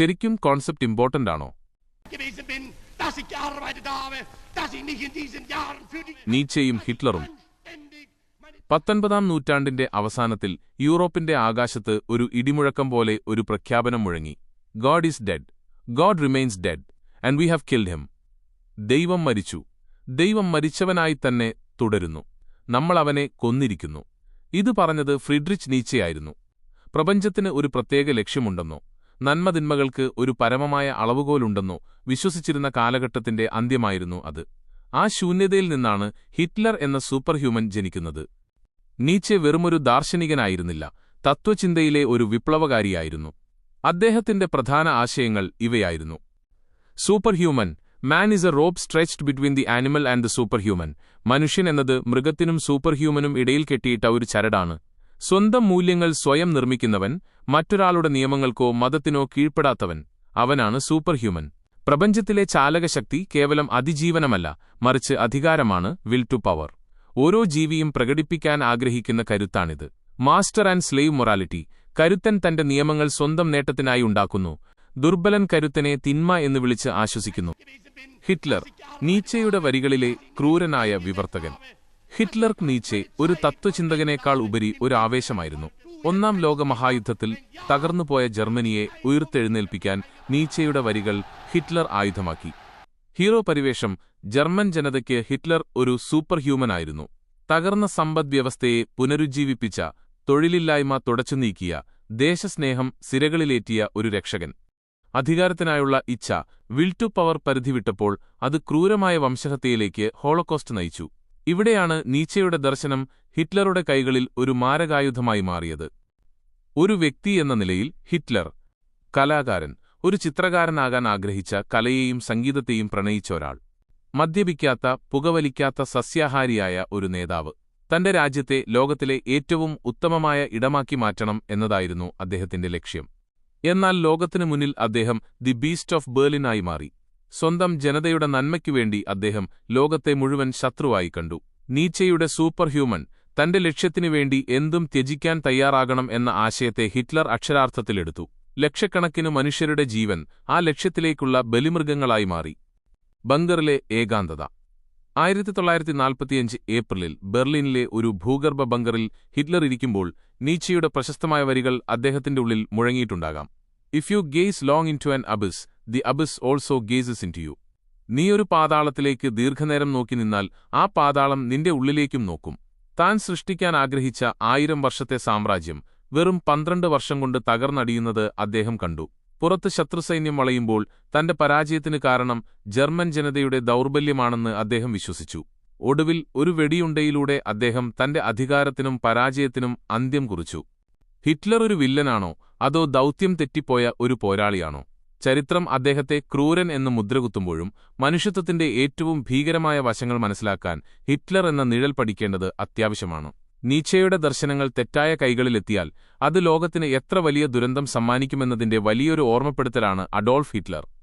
ശരിക്കും concept important ആണോ? നീച്ചയും ഹിറ്റ്ലറും. പത്തൊൻപതാം നൂറ്റാണ്ടിന്റെ അവസാനത്തിൽ യൂറോപ്പിന്റെ ആകാശത്ത് ഒരു ഇടിമുഴക്കം പോലെ ഒരു പ്രഖ്യാപനം മുഴങ്ങി. God is dead God remains dead and we have killed him ദൈവം മരിച്ചു. ദൈവം മരിച്ചവനായി തന്നെ തുടരുന്നു. നമ്മൾ അവനെ കൊന്നിരിക്കുന്നു. ഇത് പറഞ്ഞത് ഫ്രിഡ്രിച്ച് നീച്ചയായിരുന്നു. പ്രപഞ്ചത്തിന് ഒരു പ്രത്യേക ലക്ഷ്യമുണ്ടെന്നോ? നന്മതിന്മകൾക്ക് ഒരു പരമമായ അളവുകോലുണ്ടെന്നോ വിശ്വസിച്ചിരുന്ന കാലഘട്ടത്തിന്റെ അന്ത്യമായിരുന്നു അത്. ആ ശൂന്യതയിൽ നിന്നാണ് ഹിറ്റ്ലർ എന്ന സൂപ്പർ ഹ്യൂമൻ ജനിക്കുന്നത്. നീച്ചെ വെറുമൊരു ദാർശനികനായിരുന്നില്ല തത്വചിന്തയിലെ ഒരു വിപ്ലവകാരിയായിരുന്നു. അദ്ദേഹത്തിന്റെ പ്രധാന ആശയങ്ങൾ ഇവയായിരുന്നു. Super human man is a rope stretched between the animal and the super human മനുഷ്യൻ എന്നത് മൃഗത്തിനും സൂപ്പർ ഹ്യൂമനും ഇടയിൽ കെട്ടിയിട്ട ഒരു ചരടാണ്. സ്വന്തം മൂല്യങ്ങൾ സ്വയം നിർമ്മിക്കുന്നവൻ മറ്റൊരാളുടെ നിയമങ്ങൾക്കോ മതത്തിനോ കീഴ്പ്പെടാത്തവൻ അവനാണ് സൂപ്പർ ഹ്യൂമൻ പ്രപഞ്ചത്തിലെ ചാലകശക്തി കേവലം അതിജീവനമല്ല മറിച്ച് അധികാരമാണ് വിൽ ടു പവർ. ഓരോ ജീവിയും പ്രകടിപ്പിക്കാൻ ആഗ്രഹിക്കുന്ന കരുത്താണിത്. മാസ്റ്റർ ആൻഡ് സ്ലേവ് മൊറാലിറ്റി കരുത്തൻ തന്റെ നിയമങ്ങൾ സ്വന്തം നേട്ടത്തിനായി ഉണ്ടാക്കുന്നു ദുർബലൻ കരുത്തനെ തിന്മ എന്ന് വിളിച്ച് ആശ്വസിക്കുന്നു. ഹിറ്റ്ലർ നീച്ചയുടെ വരികളിലെ ക്രൂരനായ വിവർത്തകൻ. ഹിറ്റ്ലർക്ക് നീച്ചെ ഒരു തത്വചിന്തകനേക്കാൾ ഉപരി ഒരു ആവേശമായിരുന്നു. ഒന്നാം ലോക മഹായുദ്ധത്തിൽ തകർന്നുപോയ ജർമ്മനിയെ ഉയർത്തെഴുന്നേൽപ്പിക്കാൻ നീച്ചയുടെ വരികൾ ഹിറ്റ്ലർ ആയുധമാക്കി. ഹീറോ പരിവേഷം ജർമ്മൻ ജനതയ്ക്ക് ഹിറ്റ്ലർ ഒരു സൂപ്പർ ഹ്യൂമനായിരുന്നു തകർന്ന സമ്പദ്വ്യവസ്ഥയെ പുനരുജ്ജീവിപ്പിച്ച തൊഴിലില്ലായ്മ തുടച്ചു നീക്കിയ ദേശസ്നേഹം സിരകളിലേറ്റിയ ഒരു രക്ഷകൻ. അധികാരത്തിനായുള്ള ഇച്ഛ വിൽ ടു പവർ പരിധിവിട്ടപ്പോൾ അത് ക്രൂരമായ വംശഹത്യയിലേക്ക് ഹോളോകോസ്റ്റ് നയിച്ചു. ഇവിടെയാണ് നീച്ചയുടെ ദർശനം ഹിറ്റ്ലറുടെ കൈകളിൽ ഒരു മാരകായുധമായി മാറിയത്. ഒരു വ്യക്തി എന്ന നിലയിൽ ഹിറ്റ്ലർ കലാകാരൻ ഒരു ചിത്രകാരനാകാൻ ആഗ്രഹിച്ച കലയെയും സംഗീതത്തെയും പ്രണയിച്ച ഒരാൾ മദ്യപിക്കാത്ത പുകവലിക്കാത്ത സസ്യാഹാരിയായ ഒരു നേതാവ്. തന്റെ രാജ്യത്തെ ലോകത്തിലെ ഏറ്റവും ഉത്തമമായ ഇടമാക്കി മാറ്റണം എന്നതായിരുന്നു അദ്ദേഹത്തിന്റെ ലക്ഷ്യം. എന്നാൽ ലോകത്തിനു മുന്നിൽ അദ്ദേഹം ദി ബീസ്റ്റ് ഓഫ് ബേർലിനായി മാറി. സ്വന്തം ജനതയുടെ നന്മയ്ക്കുവേണ്ടി അദ്ദേഹം ലോകത്തെ മുഴുവൻ ശത്രുവായി കണ്ടു. നീച്ചയുടെ സൂപ്പർ ഹ്യൂമൻ തന്റെ ലക്ഷ്യത്തിനുവേണ്ടി എന്തും ത്യജിക്കാൻ തയ്യാറാകണം എന്ന ആശയത്തെ ഹിറ്റ്ലർ അക്ഷരാർത്ഥത്തിലെടുത്തു. ലക്ഷക്കണക്കിനു മനുഷ്യരുടെ ജീവൻ ആ ലക്ഷ്യത്തിലേക്കുള്ള ബലിമൃഗങ്ങളായി മാറി. ബങ്കറിലെ ഏകാന്തത. ആയിരത്തി തൊള്ളായിരത്തി നാൽപ്പത്തിയഞ്ച് ഏപ്രിലിൽ ബെർലിനിലെ ഒരു ഭൂഗർഭ ബങ്കറിൽ ഹിറ്റ്ലർ ഇരിക്കുമ്പോൾ നീച്ചയുടെ പ്രശസ്തമായ വരികൾ അദ്ദേഹത്തിന്റെ ഉള്ളിൽ മുഴങ്ങിയിട്ടുണ്ടാകാം. If you gaze long into an abyss the abyss also gazes into you നീ ഒരു പാതാളത്തിലേക്ക് ദീർഘനേരം നോക്കി നിന്നാൽ ആ പാതാളം നിന്റെ ഉള്ളിലേക്കും നോക്കും. താൻ സൃഷ്ടിക്കാൻ ആഗ്രഹിച്ച ആയിരം വർഷത്തെ സാമ്രാജ്യം വെറും പന്ത്രണ്ട് വർഷം കൊണ്ട് തകർന്നടിയുന്നത് അദ്ദേഹം കണ്ടു. പുറത്ത് ശത്രുസൈന്യം വളയുമ്പോൾ തന്റെ പരാജയത്തിന് കാരണം ജർമ്മൻ ജനതയുടെ ദൗർബല്യമാണെന്ന് അദ്ദേഹം വിശ്വസിച്ചു. ഒടുവിൽ ഒരു വെടിയുണ്ടയിലൂടെ അദ്ദേഹം തന്റെ അധികാരത്തിനും പരാജയത്തിനും അന്ത്യം കുറിച്ചു. ഹിറ്റ്ലർ ഒരു വില്ലനാണോ? അതോ ദൗത്യം തെറ്റിപ്പോയ ഒരു പോരാളിയാണോ? ചരിത്രം അദ്ദേഹത്തെ ക്രൂരൻ എന്ന് മുദ്രകുത്തുമ്പോഴും മനുഷ്യത്വത്തിന്റെ ഏറ്റവും ഭീകരമായ വശങ്ങൾ മനസ്സിലാക്കാൻ ഹിറ്റ്ലർ എന്ന നിഴൽ പഠിക്കേണ്ടത് അത്യാവശ്യമാണ്. നീച്ചയുടെ ദർശനങ്ങൾ തെറ്റായ കൈകളിലെത്തിയാൽ അത് ലോകത്തിന് എത്ര വലിയ ദുരന്തം സമ്മാനിക്കുമെന്നതിന്റെ വലിയൊരു ഓർമ്മപ്പെടുത്തലാണ് അഡോൾഫ് ഹിറ്റ്ലർ.